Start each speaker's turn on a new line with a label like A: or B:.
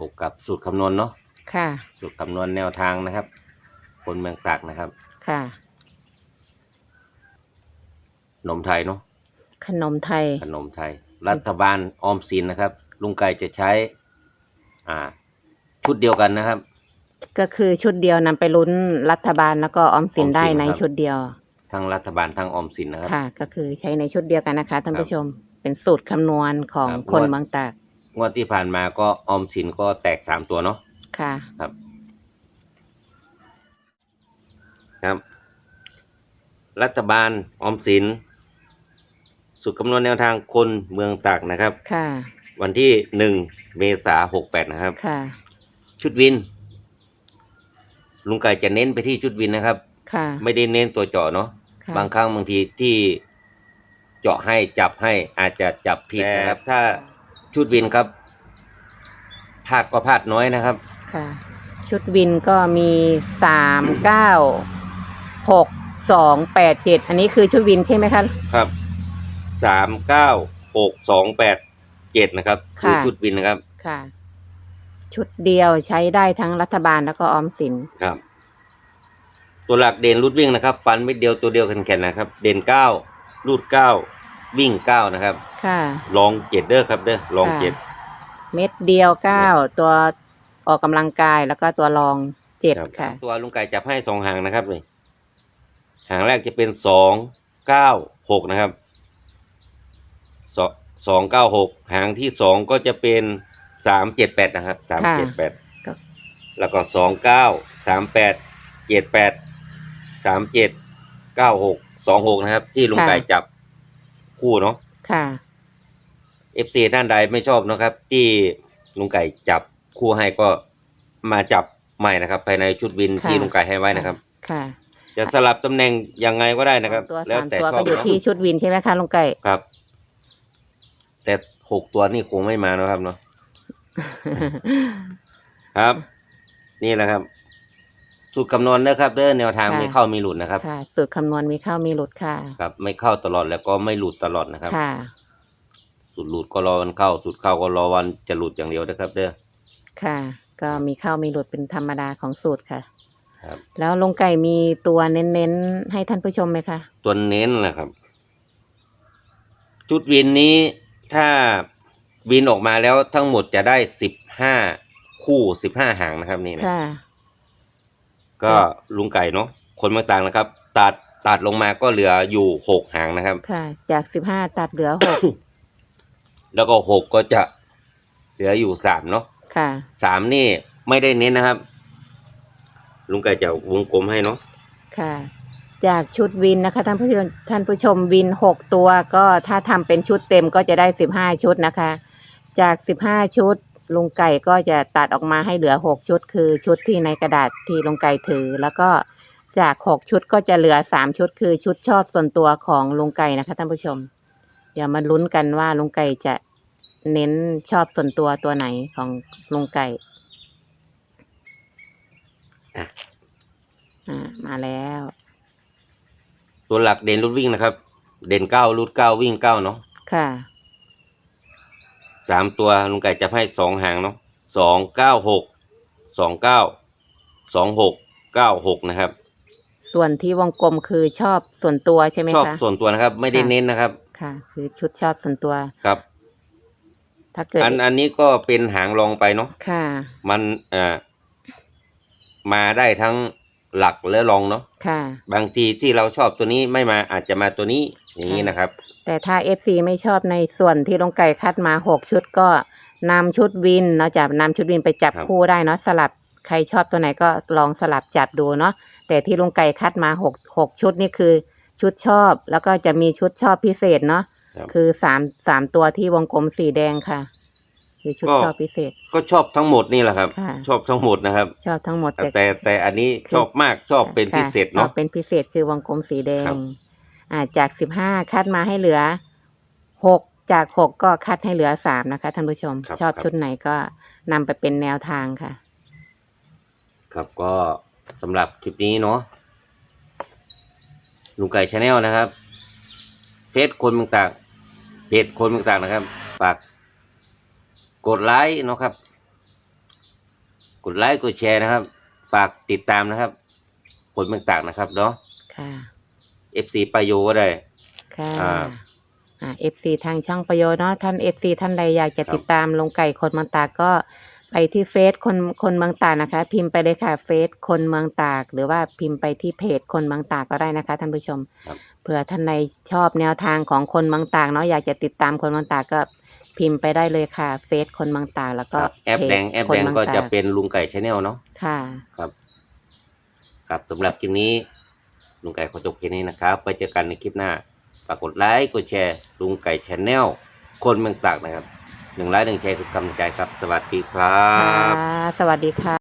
A: พบกับสูตรคำนวณเนาะ
B: ค่ะ
A: สูตรคำนวณแนวทางนะครับ คนเมืองตากนะครับ
B: ค่ะ
A: ขนมไทยเนาะ
B: ขนมไทย
A: ขนมไทย รัฐบาลออมสินนะครับ ลุงไก่จะใช้ อ่า ชุดเดียวกันนะครับ
B: ก็คือชุดเดียวนำไปลุ้นรัฐบาลแล้วก็ออมสิน
A: ออมสิน
B: ได้ใน
A: ครับ
B: ชุดเดียว
A: ทั้งรัฐบาลทั้งออมสินนะครับ
B: ค่ะ ก็คือใช้ในชุดเดียวกันนะคะท่าน
A: ครับ
B: ผู้ชม เป็นสูตรคำนวณของ
A: ครับ
B: คน
A: งวด
B: เมืองตาก
A: งวดที่ผ่านมาก็ออมสินก็แตกสามตัวเนาะ
B: ค่ะ
A: ครับครับ รัฐบาลออมสิน สุดคำนวณแนวทางคนเมืองตากนะครับ
B: ค่ะ
A: วันที่หนึ่งเมษาหกแปดนะครับ
B: ค่ะ
A: ชุดวิน ลุงไก่จะเน้นไปที่ชุดวินนะครับ
B: ค่ะ
A: ไม่ได้เน้นตัวเจาะเนาะ
B: ค่ะ
A: บางครั้งบางทีที่เจาะให้จับให้อาจจะจับผิดนะครับ ถ้า ชุดวินครับพลาดก็พลาดน้อยนะครับ
B: ค่ะ ชุดวินก็มีสามเก้าหกสองแปดเจ็ดอันนี้คือชุดวินใช่ไหมคะ
A: ครับสามเก้าหกสองแปดเจ็ดนะครับ
B: ค่ะ
A: คือชุดวินนะครับ
B: ค่ะ ชุดเดียวใช้ได้ทั้งรัฐบาลแล้วก็ออมสิน
A: ครับ ตัวหลักเด่นรูดวิ่งนะครับ ฟันไม่เดียวตัวเดียวแข็งๆนะครับ เด่นเก้ารูดเก้า วิ่งเก้านะครับ
B: ค่ะ
A: ลองเจ็ดเด้อครับเด้อลองเจ็ด
B: เม็ดเดียวเก้าตัวออกกำลังกายแล้วก็ตัวรองเจ็ด
A: ครับ
B: ค่ะ
A: ตัวลุงไก่จับให้สองหางนะครับนี่หางแรกจะเป็นสองเก้าหกนะครับสองสองเก้าหกหางที่สองก็จะเป็นสามเจ็ดแปดนะครับสามเจ็ดแปด
B: ครับ
A: แล้วก็สองเก้าสามแปดเจ็ดแปดสามเจ็ดเก้าหกสองหกนะครับ ที่ลุงไก่จับ คู่เนาะ
B: ค่ะ
A: เอฟซีด้านใดไม่ชอบนะครับ ที่ลุงไก่จับคู่ให้ก็มาจับใหม่นะครับ ภายในชุดวิน
B: ค่ะ
A: ที่ลุงไก่ให้ไว้นะครับ
B: ค่ะ
A: จะสลับตำแหน่งยังไงก็ได้นะครับ
B: ตัว
A: แล้ว
B: สาม
A: แต่
B: ตัว
A: ชอ
B: ก็
A: บ
B: อยู่
A: เนาะ
B: ที่ชุดวินใช่ไหมคะลุงไก่
A: ครับ แต่หกตัวนี่คงไม่มานะครับเนาะ ครับ นี่แหละครับ สูตรคำนวณนะครับเด้อแนวทาง
B: ค่ะ
A: ไม่เข้ามีหลุดนะครับ
B: ค่ะ สูตรคำนวณมีเข้ามีหลุดค่ะ
A: ครับไม่เข้าตลอดแล้วก็ไม่หลุดตลอดนะครับ
B: ค่ะ
A: สูตรหลุดก็รอวันเข้า สูตรเข้าก็รอวันจะหลุดอย่างเดียวนะครับ เด้อ
B: ค่ะ ก็มีเข้ามีหลุดเป็นธรรมดาของสูตรค่ะ
A: ครับ
B: แล้วลุงไก่มีตัวเน้นๆ ให้ท่านผู้ชมไหมคะ
A: ตัวเน้นแหละครับ จุดวินนี้ถ้าวินออกมาแล้วทั้งหมดจะได้สิบห้าคู่สิบห้าหางนะครับนี่นะ
B: ค่ะ
A: ก็ลุงไก่เนาะคนมาต่างนะครับ ตัดตัดลงมาก็เหลืออยู่หกหางนะครับ
B: ค่ะ จากสิบห้าตัดเหลือหก
A: แล้วก็หกก็จะเหลืออยู่สามเนาะ
B: ค่ะ
A: สามนี่ไม่ได้เน้นนะครับ ลุงไก่จะวงกลมให้เนาะ
B: ค่ะ จากชุดวินนะคะ ท่านผู้ชมท่านผู้ชมวินหกตัวก็ถ้าทำเป็นชุดเต็มก็จะได้สิบห้าชุดนะคะ จากสิบห้าชุด ลุงไก่ก็จะตัดออกมาให้เหลือหกชุด คือชุดที่ในกระดาษที่ลุงไก่ถือ แล้วก็จากหกชุดก็จะเหลือสามชุด คือชุดชอบส่วนตัวของลุงไก่นะคะท่านผู้ชม เดี๋ยวมาลุ้นกันว่าลุงไก่จะเน้นชอบส่วนตัวตัวไหนของลุงไก่
A: อะ
B: อ่ามาแล้ว
A: ตัวหลักเด่นรุดวิ่งนะครับ เด่นเก้ารุดเก้าวิ่งเก้าเนาะ
B: ค่ะ
A: สามตัวลุงไก่จะให้สองหางเนาะสองเก้าหกสองเก้าสองหกเก้าหกนะครับ
B: ส่วนที่วงกลมคือชอบส่วนตัวใช่ไหม
A: ชอบ
B: คะ
A: ส่วนตัวนะครับ ไม่ได้
B: ค่ะ
A: เน้นนะครับ
B: ค่ะ คือชุดชอบส่วนตัว
A: ครับ
B: ถ้าเกิด
A: อันอันนี้ก็เป็นหางรองไปเนาะ
B: ค่ะ
A: มันเอ่อมาได้ทั้ง หลักและรองเนาะ
B: ค่ะ
A: บางทีที่เราชอบตัวนี้ไม่มาอาจจะมาตัวนี้อย่างนี้นะครับ
B: แต่ถ้า FC ไม่ชอบในส่วนที่ลงไก่คัดมาหกชุดก็นำชุดวินเนาะจับนำชุดวินไปจับ
A: ครับ
B: คู่ได้เนาะสลับใครชอบตัวไหนก็ลองสลับจับดูเนาะแต่ที่ลุงไก่คัดมาหกหกชุดนี่คือชุดชอบแล้วก็จะมีชุดชอบพิเศษเนาะ
A: ครับ
B: คือสามสามตัวที่วงกลมสีแดงค่ะ คือชุด
A: ก็
B: ชอบพิเศษ
A: ก็ชอบทั้งหมดนี่แหละครับ
B: ค่ะ
A: ชอบทั้งหมดนะครับ
B: ชอบทั้งหมด
A: แต่แต่อันนี้ชอบมากชอบเป็นพิเศษ
B: ค่ะชอ
A: เนาะ
B: บเป็นพิเศษคือวงกลมสีแด
A: ครั
B: ง
A: บ
B: อ่าจากสิบห้าคัดมาให้เหลือหกจากหกก็คัดให้เหลือสามนะคะท่านผู้ชม
A: ครับ
B: ชอบ
A: ครับ
B: ชุดไหนก็นำไปเป็นแนวทางค่ะ
A: ครับก็สำหรับคลิปนี้เนาะลุงไก่ชาแนลนะครับ เฟซคนเมืองตากเพจคนเมืองตากนะครับ ฝาก กดไลค์เนาะครับ กดไลค์กดแชร์นะครับ ฝากติดตามนะครับ ผลต่างๆนะครับเนาะ
B: ค่ะ
A: FC ปาโยก็ได้
B: ค่ะ
A: อ่า
B: อ่า FC ทางช่องประโยชน์เนาะท่าน FC ท่านใดอยากจะ
A: ครับ
B: ติดตามลุงไก่คนเมืองตากก็ไปที่เฟซคนคนเมืองตากนะคะ พิมพ์ไปเลยค่ะเฟซคนเมืองตาก หรือว่าพิมพ์ไปที่เพจคนเมืองตากก็ได้นะคะ ท่านผู้ชม
A: ครับ
B: เผื่อท่านใดชอบแนวทางของคนเมืองตากเนาะอยากจะติดตามคนเมืองตากก็ พิมพ์ไปได้เลยค่ะ เฟซคนเมืองตากแล้วก็
A: ครับแอป
B: เพจ
A: แดงแอป
B: คน
A: แดง
B: เมือง
A: ก็จะ
B: ตา
A: เป็นลุงไก่ชาแนลเนาะ
B: ค่ะ
A: ครับ ครับสำหรับคลิปนี้ลุงไก่ขอจบแค่นี้นะครับไปเจอกันในคลิปหน้าฝากกดไลค์กดแชร์ลุงไก่ชาแนลคนเมืองตากนะครับหนึ่งไลค์หนึ่งแชร์คือกำลังใจครับ สวัสดีครั
B: ค่ะ
A: บ
B: สวัสดีค่ะ